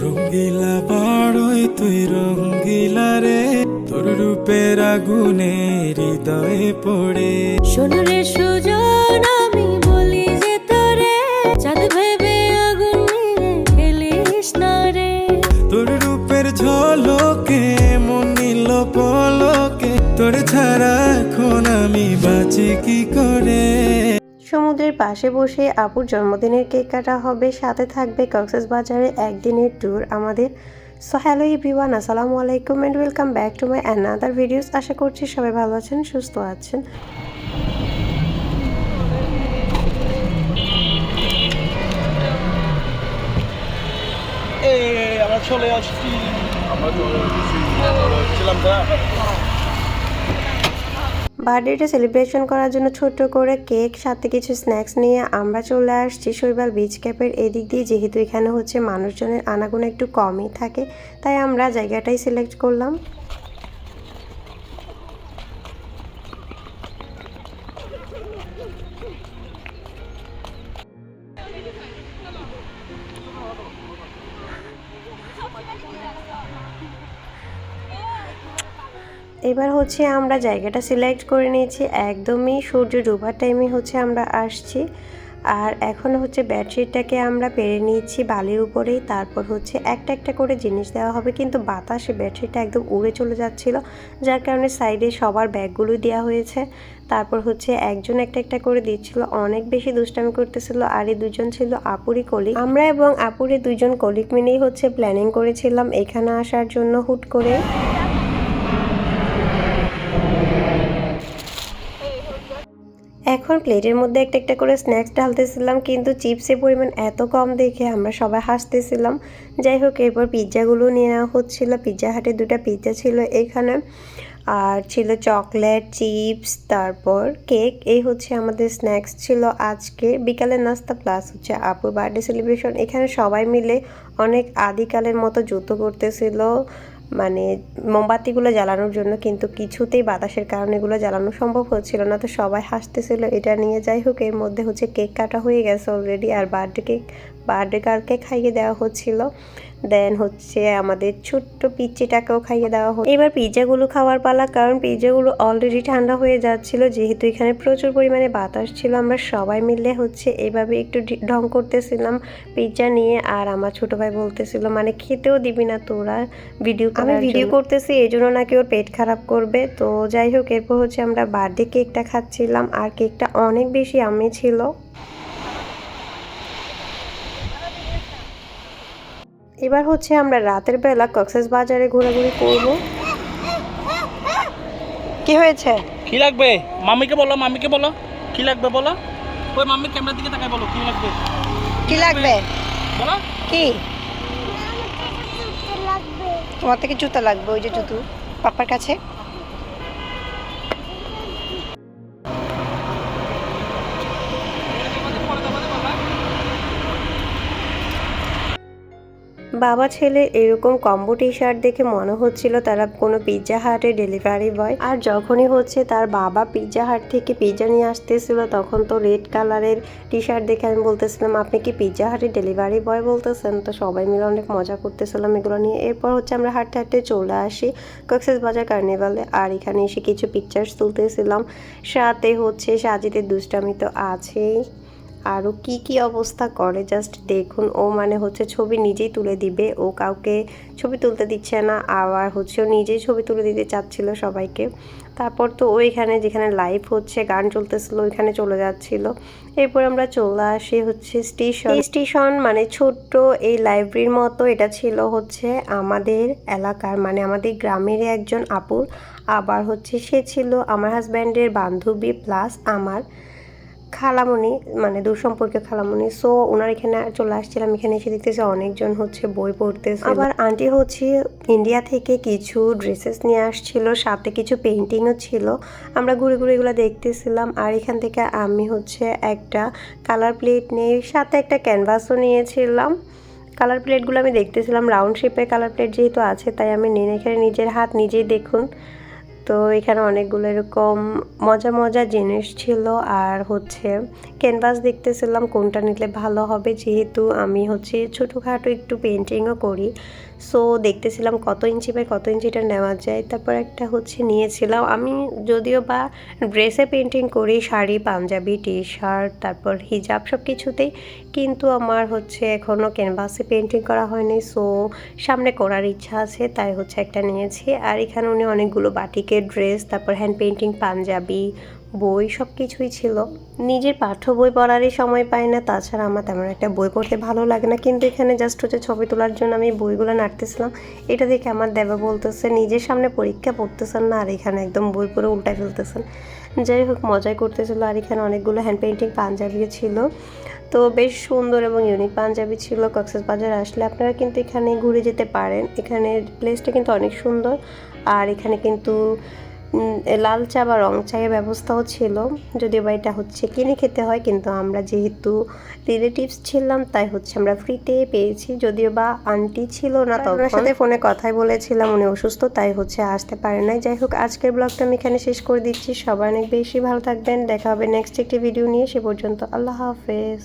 রঙ্গিলা বড়ই তুই রঙ্গিলা রে তোর রূপের আগুনে হৃদয়ে পড়ে। সোনারে সুজন আমি বলি যে তোরে চাঁদ ভেবে আগুন নিয়ে খেলিস না রে। তোর রূপের ঝলকে মন নিল পলকে তোর ছাড়া এখন আমি বাঁচি কি সমুদ্রের পাশে বসে আপুর জন্মদিনের কেক কাটা হবে। সাথে থাকবে কক্সেস বাজারে একদিনের ট্যুর আমাদের। সো হ্যালো এভরিওয়ান আসসালামু আলাইকুম and welcome back to my another videos আশা করছি সবাই ভালো আছেন, সুস্থ আছেন। চলে আসছি। আমরা চলে আসছি। বার্থডেটা সেলিব্রেশন করার জন্য ছোট্ট করে কেক, সাথে কিছু স্ন্যাক্স নিয়ে আমরা চলে আসছি শৈবাল বিচ ক্যাপের এদিক দিয়ে। যেহেতু এখানে হচ্ছে মানুষজনের আনাগোনা একটু কমই থাকে, তাই আমরা জায়গাটাই সিলেক্ট করলাম। এবার হচ্ছে আমরা জায়গাটা সিলেক্ট করে নিয়েছি। একদমই সূর্য ডোবার টাইমে হচ্ছে আমরা আসছি। আর এখন হচ্ছে বেডশিটটাকে আমরা পেরে নিয়েছি বালির উপরেই। তারপর হচ্ছে একটা একটা করে জিনিস দেওয়া হবে। কিন্তু বাতাসে বেডশিটটা একদম উড়ে চলে যাচ্ছিল। যার কারণে সাইডে সবার ব্যাগগুলো দেওয়া হয়েছে। তারপর হচ্ছে একজন একটা একটা করে দিচ্ছিল। অনেক বেশি দুষ্টামি করতেছিল। আর এই দুজন ছিল আপুরি কলিগ আমরা এবং আপুরে দুজন কলিগ মিলেই হচ্ছে প্ল্যানিং করেছিলাম এখানে আসার জন্য হুট করে। এখন প্লেটের মধ্যে একটা একটা করে স্ন্যাক্স ঢালতেছিলাম, কিন্তু চিপসের পরিমাণ এত কম দেখে আমরা সবাই হাসতেছিলাম। যাই হোক, এরপর পিৎজাগুলো নিয়ে নেওয়া হচ্ছিল। পিৎজা হাটে দুটা পিৎজা ছিল এখানে। আর ছিল চকলেট, চিপস, তারপর কেক। এই হচ্ছে আমাদের স্ন্যাক্স ছিল আজকে। বিকালের নাস্তা প্লাস হচ্ছে আপুর বার্থডে সেলিব্রেশন। এখানে সবাই মিলে অনেক আদিকালের মতো জুতো করতেছিল। মানে মোমবাতিগুলো জ্বালানোর জন্য কিন্তু কিছুতেই বাতাসের কারণে এগুলো জ্বালানো সম্ভব হচ্ছিল না। তো সবাই হাসতেছিল, এটা নিয়ে যাই হোক, এর মধ্যে হচ্ছে কেক কাটা হয়ে গেছে অলরেডি আর বার্থডে কেক বার্থডে গার্লকে খাইয়ে দেওয়া হচ্ছিল। দেন হচ্ছে আমাদের ছোট্ট পিচ্চিটাকেও খাইয়ে দেওয়া হলো। এবার পিৎজাগুলো খাওয়ার পালা কারণ পিৎজাগুলো অলরেডি ঠান্ডা হয়ে যাচ্ছিল যেহেতু এখানে প্রচুর পরিমাণে বাতাস ছিল আমরা সবাই মিলে হচ্ছে এভাবে একটু ঢং করতেছিলাম পিৎজা নিয়ে আর আমার ছোট ভাই বলতেছিল মানে খেতেও দিবি না তোরা ভিডিও আমি ভিডিও করতেছি এই জন্য নাকি ওর পেট খারাপ করবে। তো যাই হোক এরপর হচ্ছে আমরা বার্থডে কেকটা খাচ্ছিলাম আর কেকটা অনেক বেশি আমি ছিল। এবার হচ্ছে আমরা রাতের বেলা কক্সেস বাজারে ঘোরাঘুরি করব। কি হয়েছে? কি লাগবে? মামিকে বলো মামিকে বলো। কি লাগবে বলো? ওই মামি ক্যামেরার দিকে তাকাই বলো কি লাগবে? কি লাগবে? বলো। কি? তোমার থেকে জুতা লাগবে ওই যে জুতো পাপার কাছে? বাবা ছেলে এরকম কম্বো টি শার্ট দেখে মনে হচ্ছিল তারা কোনো পিৎজা হাটে ডেলিভারি বয় আর যখনই হচ্ছে তার বাবা পিৎজা হাট থেকে পিৎজা নিয়ে আসতেছিল, তখন তো রেড কালারের টি শার্ট দেখে আমি বলতেছিলাম, আপনি কি পিৎজা হাটে ডেলিভারি বয় বলতেছেন? তো সবাই মিলে অনেক মজা করতেছিলাম এগুলো নিয়ে। এরপর হচ্ছে আমরা হাঁটতে হাঁটতে চলে আসি কক্সেস বাজার কার্নিভালে আর এখানে এসে কিছু পিকচার্স তুলতেছিলাম। সাথে হচ্ছে সাজিদের দুষ্টামি তো আছেই। আরও কি কি অবস্থা করে? জাস্ট দেখুন, ও মানে হচ্ছে ছবি নিজেই তুলে দিবে। ও কাউকে ছবি তুলতে দিচ্ছে না, আবার হচ্ছে ও নিজেই ছবি তুলে দিতে চাচ্ছিল সবাইকে। তারপর তো ওইখানে যেখানে লাইভ হচ্ছে, গান চলতেছিল, ওইখানে চলে যাচ্ছিল। এরপর আমরা চলে আসি হচ্ছে স্টেশন স্টেশন মানে ছোট্ট এই লাইব্রেরির মতো এটা ছিল হচ্ছে আমাদের এলাকার মানে আমাদের গ্রামের একজন আপুর। আবার হচ্ছে সে ছিল আমার হাজব্যান্ডের বান্ধবী প্লাস আমার খালামণি মানে দূর সম্পর্কে খালামণি সো ওনার এখানে চলে আসছিলাম। এখানে এসে দেখতেছি অনেকজন হচ্ছে বই পড়তেছে। আবার আন্টি হচ্ছে ইন্ডিয়া থেকে কিছু ড্রেসেস নিয়ে আসছিল, সাথে কিছু পেন্টিংও ছিল। আমরা ঘুরে ঘুরে এগুলো দেখতেছিলাম। আর এখান থেকে আমি হচ্ছে একটা কালার প্লেট নিয়ে, সাথে একটা ক্যানভাসও নিয়েছিলাম। কালার প্লেটগুলো আমি দেখতেছিলাম। রাউন্ড শেপের কালার প্লেট যেহেতু আছে, তাই আমি নিয়ে এখানে নিজের হাত নিজেই দেখুন। তো এখানে অনেকগুলো এরকম মজা মজা জিনিস ছিল। আর হচ্ছে ক্যানভাস দেখতেছিলাম কোনটা নিলে ভালো হবে। যেহেতু আমি হচ্ছে ছোটোখাটো একটু পেন্টিংও করি। সো দেখতেছিলাম কত ইঞ্চি বাই কত ইঞ্চিটা নেওয়া যায়। তারপর একটা হচ্ছে নিয়েছিলাম। আমি যদিও বা ড্রেসে পেন্টিং করি, শাড়ি, পাঞ্জাবি টি শার্ট তারপর হিজাব সব কিছুতেই কিন্তু আমার হচ্ছে এখনও ক্যানভাসে পেন্টিং করা হয়নি। সো সামনে করার ইচ্ছা আছে, তাই হচ্ছে একটা নিয়েছি। আর এখানে উনি অনেকগুলো বাটিকের ড্রেস তারপর হ্যান্ড পেন্টিং পাঞ্জাবি বই সব কিছুই ছিল। নিজের পাঠ্য বই পড়ারই সময় পাই না, তাছাড়া আমার তেমন একটা বই পড়তে ভালো লাগে না। কিন্তু এখানে জাস্ট হচ্ছে ছবি তোলার জন্য আমি বইগুলো নাড়তেছিলাম। এটা দেখে আমার দেবা বলতেছে, নিজের সামনে পরীক্ষা পড়তেছেন না, আর এখানে একদম বই পড়ে উল্টায় ফেলতেছেন। যাই হোক মজাই করতেছিল, আর এখানে অনেকগুলো হ্যান্ড পেন্টিং পাঞ্জাবিও ছিল। তো বেশ সুন্দর এবং ইউনিক পাঞ্জাবি ছিল, কক্সেস বাজার আসলে আপনারা কিন্তু এখানে ঘুরে যেতে পারেন। এখানে প্লেসটা কিন্তু অনেক সুন্দর, আর এখানে কিন্তু লাল চা বা রং চায়ের ব্যবস্থাও ছিল। যদিও বা এটা হচ্ছে কিনে খেতে হয় কিন্তু আমরা যেহেতু রিলেটিভস ছিলাম তাই হচ্ছে আমরা ফ্রিতে পেয়েছি। যদিও বা আন্টি ছিল না তখন ওনার সাথে ফোনে কথাই বলেছিলাম উনি অসুস্থ তাই হচ্ছে আসতে পারে নাই। যাই হোক আজকের ব্লগটা আমি এখানে শেষ করে দিচ্ছি। সবাই অনেক বেশি ভালো থাকবেন। দেখা হবে নেক্সট একটি ভিডিও নিয়ে। সে পর্যন্ত আল্লাহ হাফেজ।